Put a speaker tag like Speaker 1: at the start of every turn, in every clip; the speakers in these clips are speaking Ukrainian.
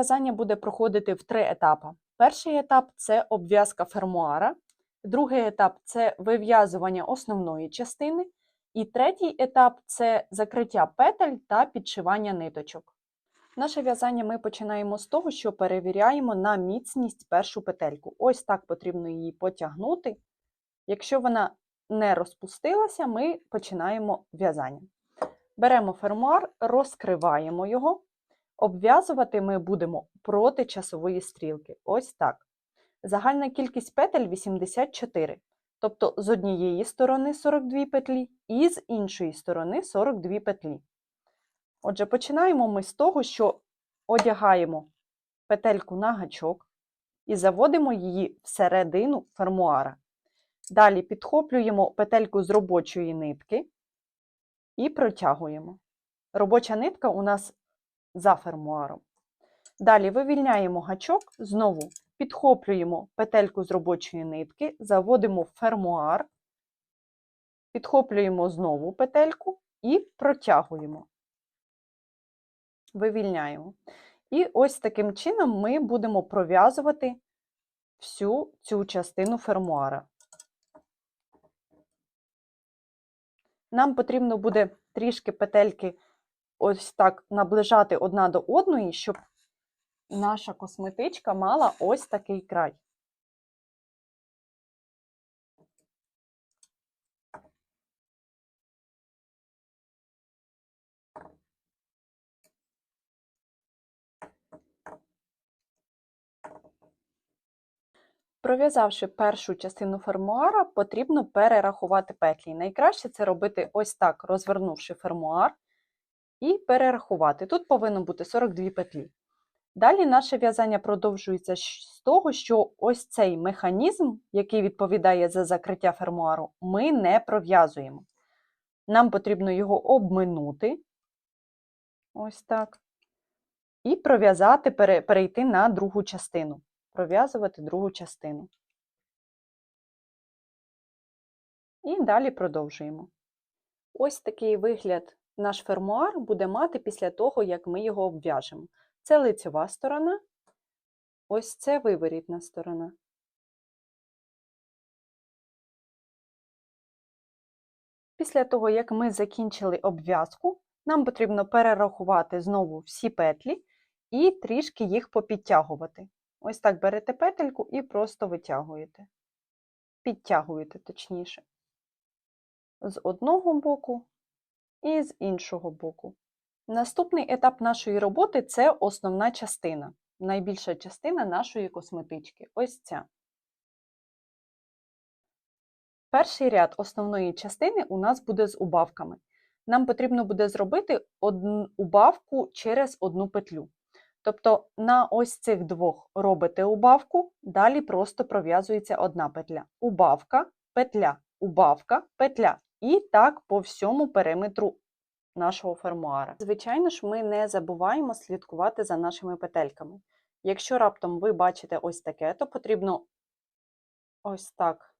Speaker 1: В'язання буде проходити в три етапи. Перший етап це обв'язка фермуара, другий етап це вив'язування основної частини, і третій етап це закриття петель та підшивання ниточок. Наше в'язання ми починаємо з того, що перевіряємо на міцність першу петельку. Ось так потрібно її потягнути. Якщо вона не розпустилася, ми починаємо в'язання. Беремо фермуар, розкриваємо його. Обв'язувати ми будемо проти часової стрілки. Ось так. Загальна кількість петель 84. Тобто з однієї сторони 42 петлі і з іншої сторони 42 петлі. Отже, починаємо ми з того, що одягаємо петельку на гачок і заводимо її всередину фермуара. Далі підхоплюємо петельку з робочої нитки і протягуємо. Робоча нитка у нас за фермуаром. Далі вивільняємо гачок, знову підхоплюємо петельку з робочої нитки, заводимо фермуар, підхоплюємо знову петельку і протягуємо. Вивільняємо. І ось таким чином ми будемо пров'язувати всю цю частину фермуара. Нам потрібно буде трішки петельки ось так наближати одна до одної, щоб наша косметичка мала ось такий край. Пров'язавши першу частину фермуара, потрібно перерахувати петлі. Найкраще це робити ось так, розвернувши фермуар і перерахувати. Тут повинно бути 42 петлі. Далі наше в'язання продовжується з того, що ось цей механізм, який відповідає за закриття фермуару, ми не пров'язуємо. Нам потрібно його обминути, ось так, і пров'язати, перейти на другу частину. Пров'язувати другу частину. І далі продовжуємо. Ось такий вигляд наш фермуар буде мати після того, як ми його обв'яжемо. Це лицьова сторона, ось це виворітна сторона. Після того, як ми закінчили обв'язку, нам потрібно перерахувати знову всі петлі і трішки їх попідтягувати. Ось так берете петельку і просто витягуєте. Підтягуєте, точніше. З одного боку і з іншого боку. Наступний етап нашої роботи це основна частина, найбільша частина нашої косметички. Ось ця. Перший ряд основної частини у нас буде з убавками. Нам потрібно буде зробити одну убавку через одну петлю. Тобто на ось цих двох робите убавку, далі просто пров'язується одна петля. Убавка, петля, убавка, петля. І так по всьому периметру нашого фермуара. Звичайно ж, ми не забуваємо слідкувати за нашими петельками. Якщо раптом ви бачите ось таке, то потрібно ось так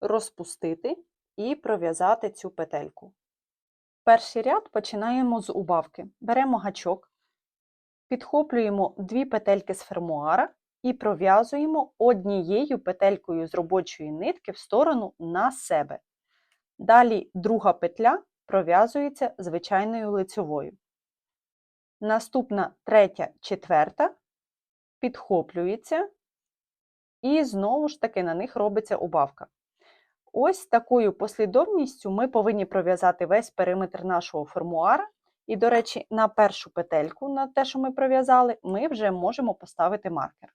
Speaker 1: розпустити і пров'язати цю петельку. Перший ряд починаємо з убавки. Беремо гачок, підхоплюємо дві петельки з фермуара і пров'язуємо однією петелькою з робочої нитки в сторону на себе. Далі друга петля пров'язується звичайною лицьовою. Наступна третя, четверта підхоплюється, і знову ж таки на них робиться убавка. Ось такою послідовністю ми повинні пров'язати весь периметр нашого фермуара. І, до речі, на першу петельку, на те, що ми пров'язали, ми вже можемо поставити маркер.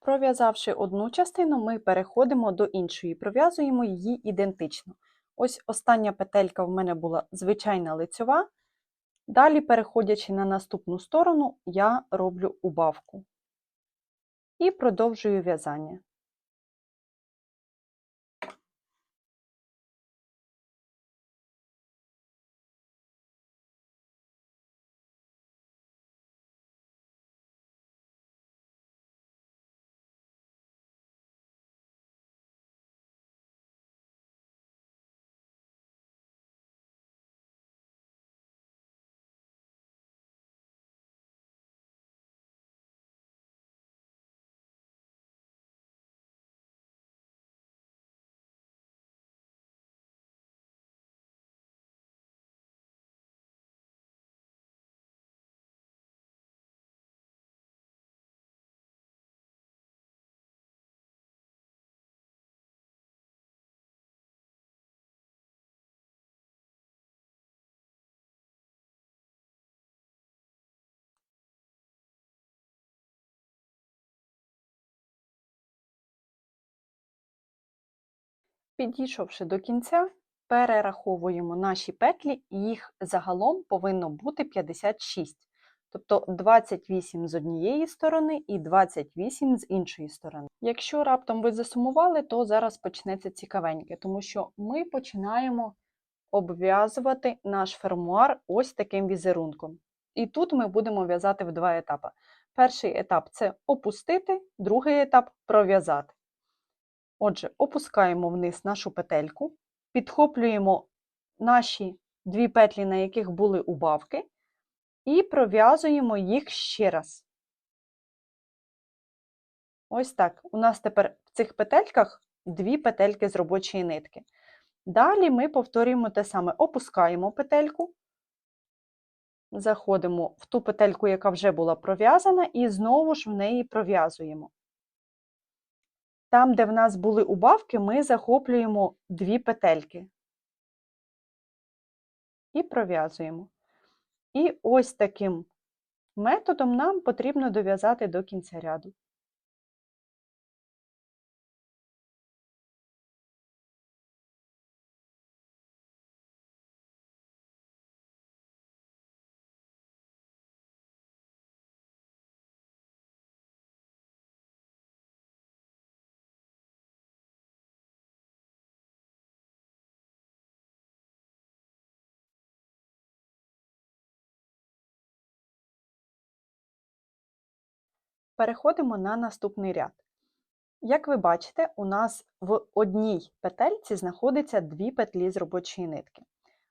Speaker 1: Пров'язавши одну частину, ми переходимо до іншої, пров'язуємо її ідентично. Ось остання петелька в мене була звичайна лицьова. Далі, переходячи на наступну сторону, я роблю убавку і продовжую в'язання. Підійшовши до кінця, перераховуємо наші петлі, їх загалом повинно бути 56, тобто 28 з однієї сторони і 28 з іншої сторони. Якщо раптом ви засумували, то зараз почнеться цікавеньке, тому що ми починаємо обв'язувати наш фермуар ось таким візерунком. І тут ми будемо в'язати в два етапи. Перший етап це опустити, другий етап пров'язати. Отже, опускаємо вниз нашу петельку, підхоплюємо наші дві петлі, на яких були убавки, і пров'язуємо їх ще раз. Ось так. У нас тепер в цих петельках дві петельки з робочої нитки. Далі ми повторюємо те саме: опускаємо петельку, заходимо в ту петельку, яка вже була пров'язана, і знову ж в неї пров'язуємо. Там, де в нас були убавки, ми захоплюємо дві петельки і пров'язуємо. І ось таким методом нам потрібно дов'язати до кінця ряду. Переходимо на наступний ряд. Як ви бачите, у нас в одній петельці знаходиться дві петлі з робочої нитки.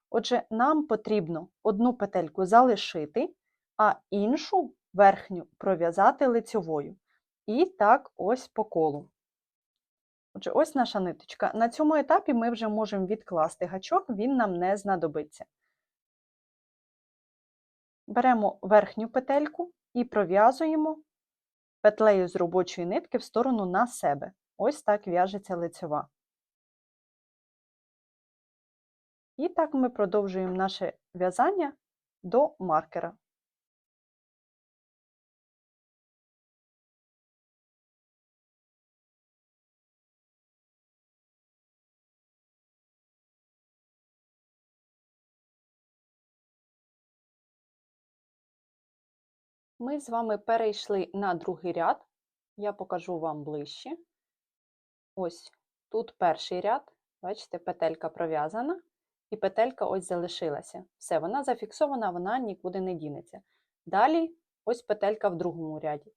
Speaker 1: Отже, нам потрібно одну петельку залишити, а іншу верхню пров'язати лицьовою. І так ось по колу. Отже, ось наша ниточка. На цьому етапі ми вже можемо відкласти гачок, він нам не знадобиться. Беремо верхню петельку і пров'язуємо петлею з робочої нитки в сторону на себе. Ось так в'яжеться лицева. І так ми продовжуємо наше в'язання до маркера. Ми з вами перейшли на другий ряд. Я покажу вам ближче. Ось тут перший ряд, бачите, петелька пров'язана, і петелька ось залишилася. Все, вона зафіксована, вона нікуди не дінеться. Далі ось петелька в другому ряді.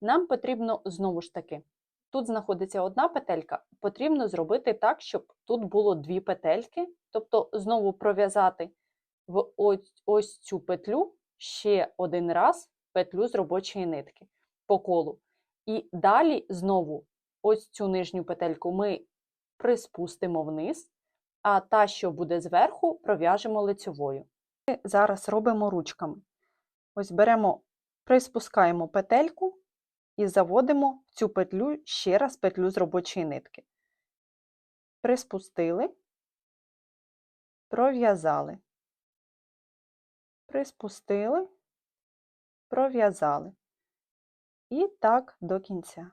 Speaker 1: Нам потрібно знову ж таки, тут знаходиться одна петелька, потрібно зробити так, щоб тут було дві петельки, тобто знову пров'язати в ось, ось цю петлю ще один раз петлю з робочої нитки по колу. І далі знову ось цю нижню петельку ми приспустимо вниз, а та, що буде зверху, пров'яжемо лицьовою. Ми зараз робимо ручками. Ось беремо, приспускаємо петельку і заводимо в цю петлю ще раз петлю з робочої нитки. Приспустили, пров'язали, приспустили пров'язали. І так до кінця.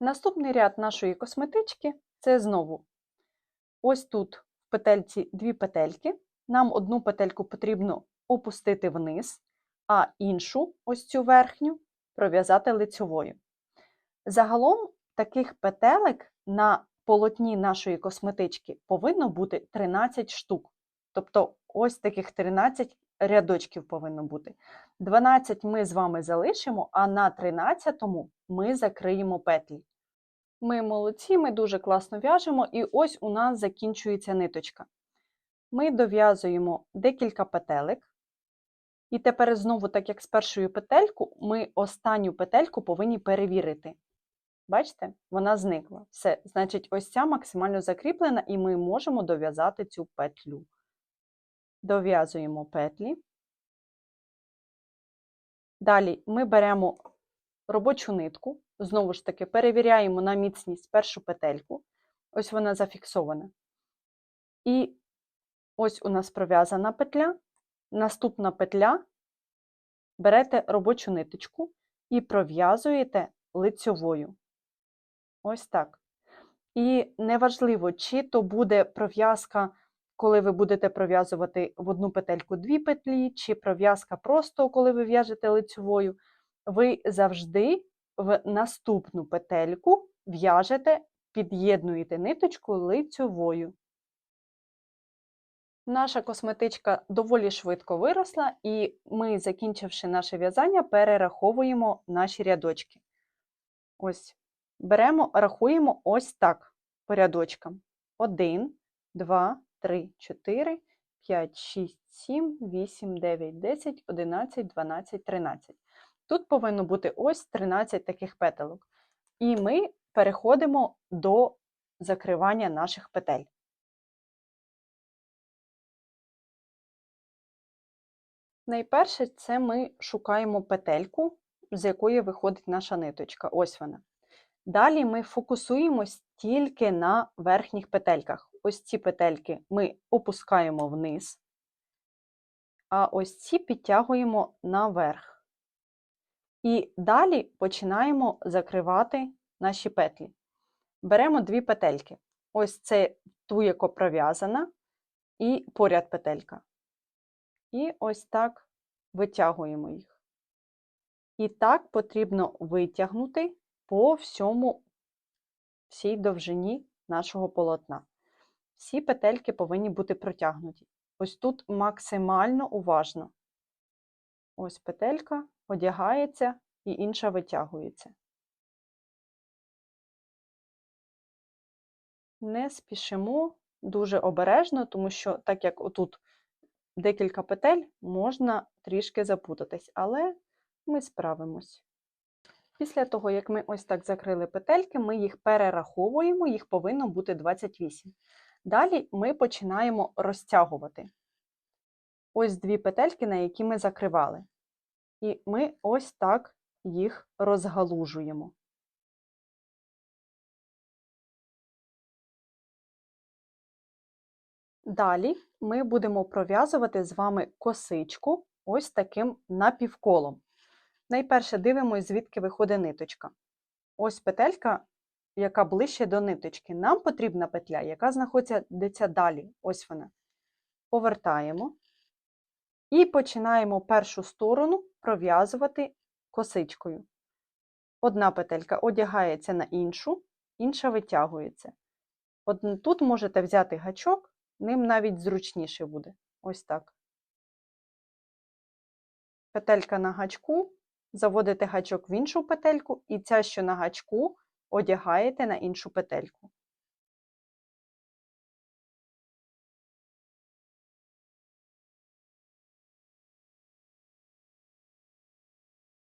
Speaker 1: Наступний ряд нашої косметички це знову ось тут в петельці дві петельки. Нам одну петельку потрібно опустити вниз, а іншу, ось цю верхню, пров'язати лицьовою. Загалом таких петелек на полотні нашої косметички повинно бути 13 штук. Тобто ось таких 13 рядочків повинно бути. 12 ми з вами залишимо, а на 13-му ми закриємо петлі. Ми молодці, ми дуже класно в'яжемо, і ось у нас закінчується ниточка. Ми дов'язуємо декілька петелек. І тепер знову, так як з першою петельку, ми останню петельку повинні перевірити. Бачите, вона зникла. Все, значить, ось ця максимально закріплена, і ми можемо дов'язати цю петлю. Дов'язуємо петлі. Далі ми беремо робочу нитку, знову ж таки, перевіряємо на міцність першу петельку. Ось вона зафіксована. І ось у нас пров'язана петля. Наступна петля берете робочу ниточку і пров'язуєте лицьовою. Ось так. І неважливо, чи то буде пров'язка, коли ви будете пров'язувати в одну петельку дві петлі, чи пров'язка просто, коли ви в'яжете лицьовою, ви завжди в наступну петельку в'яжете, під'єднуєте ниточку лицьовою. Наша косметичка доволі швидко виросла, і ми, закінчивши наше в'язання, перераховуємо наші рядочки. Ось, беремо, рахуємо ось так по рядочкам. 1, 2, 3, 4, 5, 6, 7, 8, 9, 10, 11, 12, 13. Тут повинно бути ось 13 таких петелок. І ми переходимо до закривання наших петель. Найперше, це ми шукаємо петельку, з якої виходить наша ниточка. Ось вона. Далі ми фокусуємось тільки на верхніх петельках. Ось ці петельки ми опускаємо вниз, а ось ці підтягуємо наверх. І далі починаємо закривати наші петлі. Беремо дві петельки. Ось це ту, яка пров'язана, і поряд петелька. І ось так витягуємо їх. І так потрібно витягнути по всьому, всій довжині нашого полотна. Всі петельки повинні бути протягнуті. Ось тут максимально уважно. Ось петелька одягається і інша витягується. Не спішимо дуже обережно, тому що, так як отут декілька петель, можна трішки запутатись, але ми справимось. Після того, як ми ось так закрили петельки, ми їх перераховуємо, їх повинно бути 28. Далі ми починаємо розтягувати ось дві петельки, на які ми закривали. І ми ось так їх розгалужуємо. Далі ми будемо пров'язувати з вами косичку ось таким напівколом. Найперше дивимося, звідки виходить ниточка. Ось петелька, яка ближче до ниточки. Нам потрібна петля, яка знаходиться далі. Ось вона. Повертаємо і починаємо першу сторону пров'язувати косичкою. Одна петелька одягається на іншу, інша витягується. Тут можете взяти гачок, ним навіть зручніше буде. Ось так. Петелька на гачку, заводите гачок в іншу петельку, і ця, що на гачку, одягаєте на іншу петельку.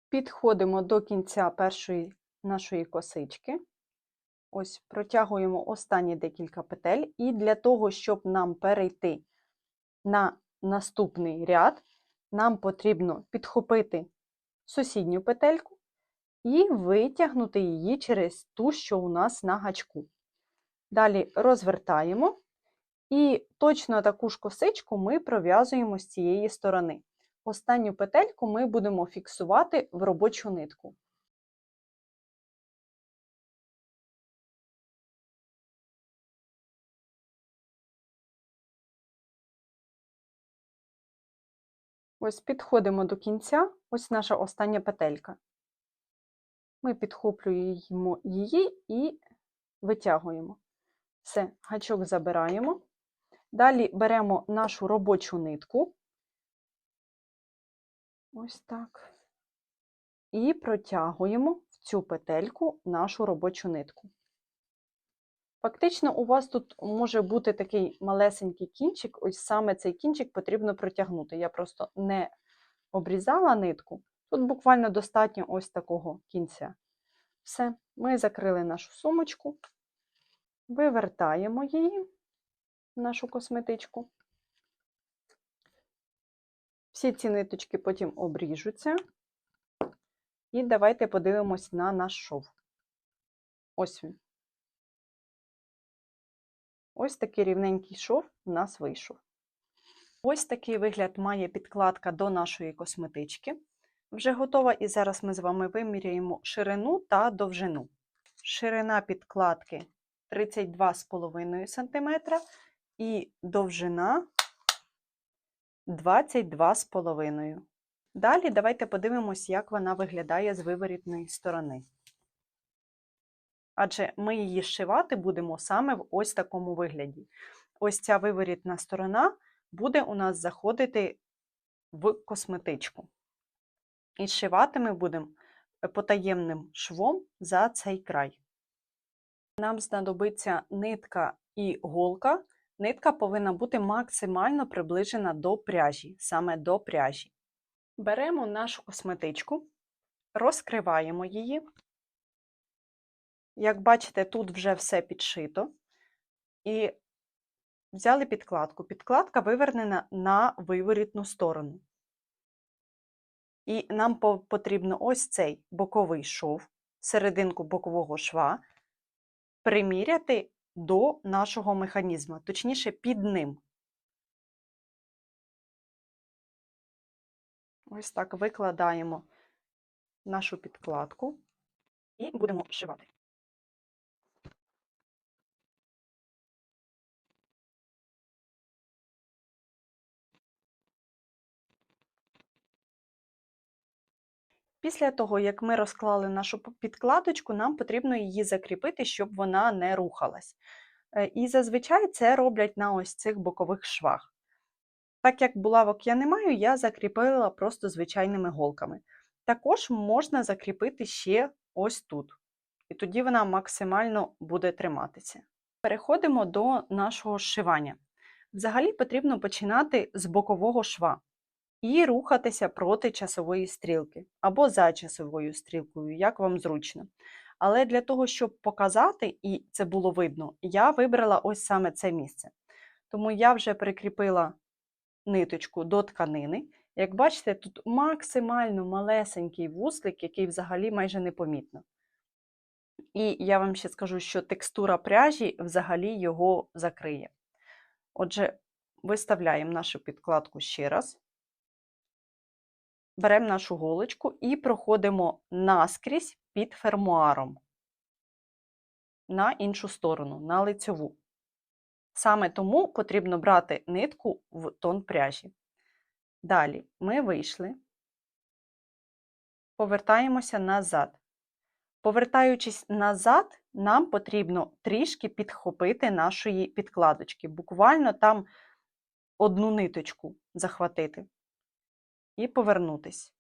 Speaker 1: Підходимо до кінця першої нашої косички. Ось протягуємо останні декілька петель, і для того, щоб нам перейти на наступний ряд, нам потрібно підхопити сусідню петельку і витягнути її через ту, що у нас на гачку. Далі розвертаємо, і точно таку ж косичку ми пров'язуємо з цієї сторони. Останню петельку ми будемо фіксувати в робочу нитку. Ось підходимо до кінця, ось наша остання петелька. Ми підхоплюємо її і витягуємо. Все, гачок забираємо. Далі беремо нашу робочу нитку. Ось так. І протягуємо в цю петельку нашу робочу нитку. Фактично, у вас тут може бути такий малесенький кінчик, ось саме цей кінчик потрібно протягнути. Я просто не обрізала нитку. Тут буквально достатньо ось такого кінця. Все, ми закрили нашу сумочку, вивертаємо її, нашу косметичку. Всі ці ниточки потім обріжуться. І давайте подивимось на наш шов. Ось він. Ось такий рівненький шов у нас вийшов. Ось такий вигляд має підкладка до нашої косметички. Вже готова, і зараз ми з вами виміряємо ширину та довжину. Ширина підкладки 32,5 см і довжина 22,5 см. Далі давайте подивимось, як вона виглядає з виворітної сторони. Адже ми її зшивати будемо саме в ось такому вигляді. Ось ця виворітна сторона буде у нас заходити в косметичку. І зшивати ми будемо потаємним швом за цей край. Нам знадобиться нитка і голка. Нитка повинна бути максимально приближена до пряжі, саме до пряжі. Беремо нашу косметичку, розкриваємо її. Як бачите, тут вже все підшито. І взяли підкладку. Підкладка вивернена на виворітну сторону. І нам потрібно ось цей боковий шов, серединку бокового шва, приміряти до нашого механізму, точніше, під ним. Ось так викладаємо нашу підкладку і будемо вшивати. Після того, як ми розклали нашу підкладочку, нам потрібно її закріпити, щоб вона не рухалась. Е, і зазвичай це роблять на ось цих бокових швах. Так як булавок я не маю, я закріпила просто звичайними голками. Також можна закріпити ще ось тут. І тоді вона максимально буде триматися. Переходимо до нашого зшивання. Взагалі потрібно починати з бокового шва і рухатися проти часової стрілки або за часовою стрілкою, як вам зручно. Але для того, щоб показати, і це було видно, я вибрала ось саме це місце. Тому я вже прикріпила ниточку до тканини. Як бачите, тут максимально малесенький вуслик, який взагалі майже непомітно. І я вам ще скажу, що текстура пряжі взагалі його закриє. Отже, виставляємо нашу підкладку ще раз беремо нашу голочку і проходимо наскрізь під фермуаром на іншу сторону, на лицьову. Саме тому потрібно брати нитку в тон пряжі. Далі ми вийшли, повертаємося назад. Повертаючись назад, нам потрібно трішки підхопити нашої підкладочки, буквально там одну ниточку захватити і повернутись.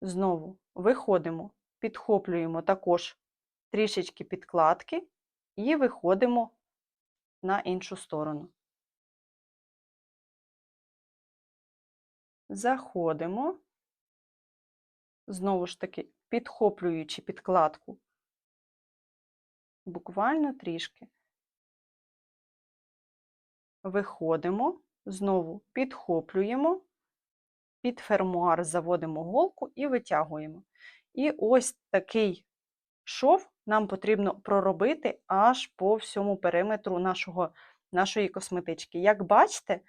Speaker 1: Знову виходимо, підхоплюємо також трішечки підкладки і виходимо на іншу сторону. Заходимо, знову ж таки, підхоплюючи підкладку, буквально трішки. Виходимо, знову підхоплюємо під фермуар заводимо голку і витягуємо. І ось такий шов нам потрібно проробити аж по всьому периметру нашого, нашої косметички. Як бачите,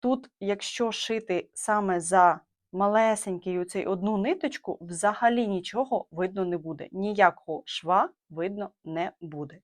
Speaker 1: тут, якщо шити саме за малесенький оцей одну ниточку, взагалі нічого видно не буде. Ніякого шва видно не буде.